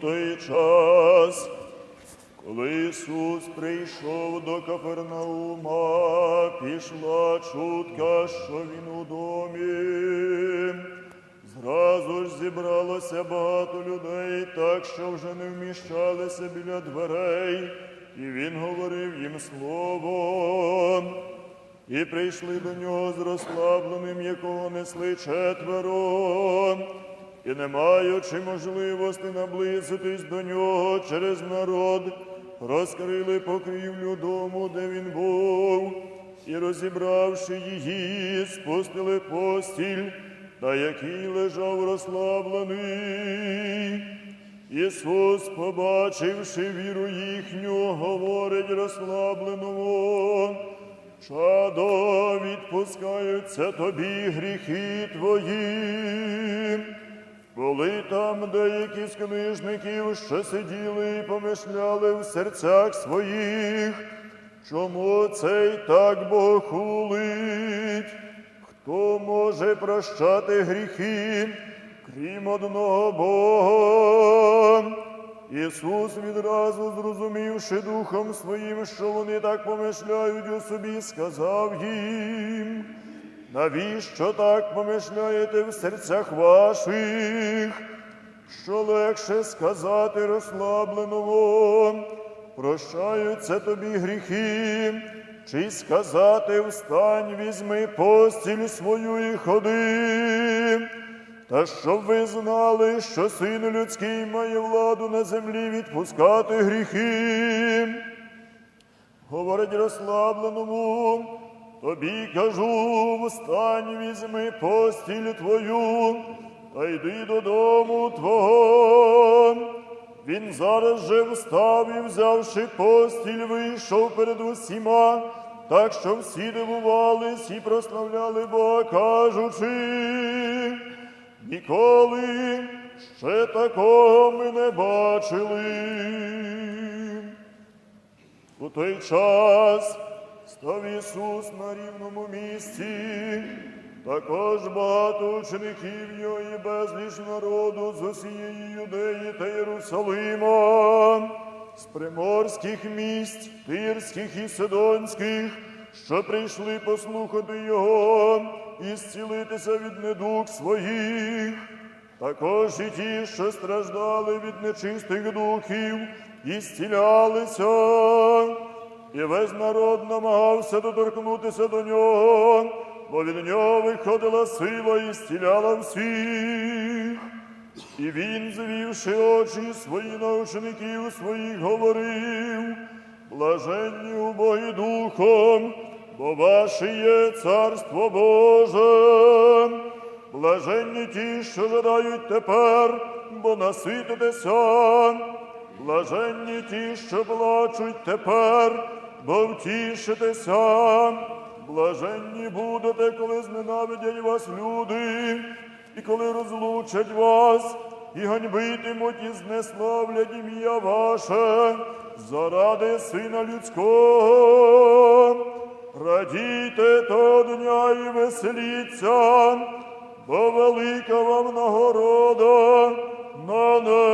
той час, коли Ісус прийшов до Капернаума, пішла чутка, що Він у домі. Зразу ж зібралося багато людей, так що вже не вміщалися біля дверей, і він говорив їм словом. І прийшли до нього з розслабленим, якого несли четверо, і не маючи можливості наблизитись до нього через народ, розкрили покрівлю дому, де він був, і розібравши її, спустили постіль, та який лежав розслаблений. Ісус, побачивши віру їхню, говорить розслабленому. Чадо, відпускаються тобі гріхи твої. Були там деякі з книжників, що сиділи і помишляли в серцях своїх, чому цей так богохулить? Хто може прощати гріхи, крім одного Бога? Ісус відразу зрозумівши духом своїм, що вони так помишляють у собі, сказав їм, навіщо так помишляєте в серцях ваших, що легше сказати розслабленому, прощаються тобі гріхи, чи сказати встань, візьми постіль свою і ходи. Та щоб ви знали, що син людський має владу на землі відпускати гріхи. Говорить розслабленому, тобі кажу, встань, візьми постіль твою, та йди додому твого. Він зараз же встав і, взявши постіль, вийшов перед усіма, так що всі дивувались і прославляли Бога, кажучи. Ніколи ще такого ми не бачили. У той час став Ісус на рівному місці, також багато учеників його і безліч народу з усієї Юдеї та Єрусалима, з приморських місць, тирських і сидонських, що прийшли послухати Його і зцілитися від недуг своїх. Також і ті, що страждали від нечистих духів, і зцілялися, і весь народ намагався доторкнутися до нього, бо від нього виходила сила і зціляла всіх. І він, звівши очі свої на учеників своїх, говорив, блаженні убогі духом, бо ваше є царство Боже. Блаженні ті, що жадають тепер, бо насититеся. Блаженні ті, що плачуть тепер, бо втішитеся. Блаженні будете, коли зненавидять вас люди, і коли розлучать вас, і ганьбитимуть, і знеславлять ім'я ваше заради Сина Людського. Радійте того дня і веселіться, бо велика вам нагорода на небі.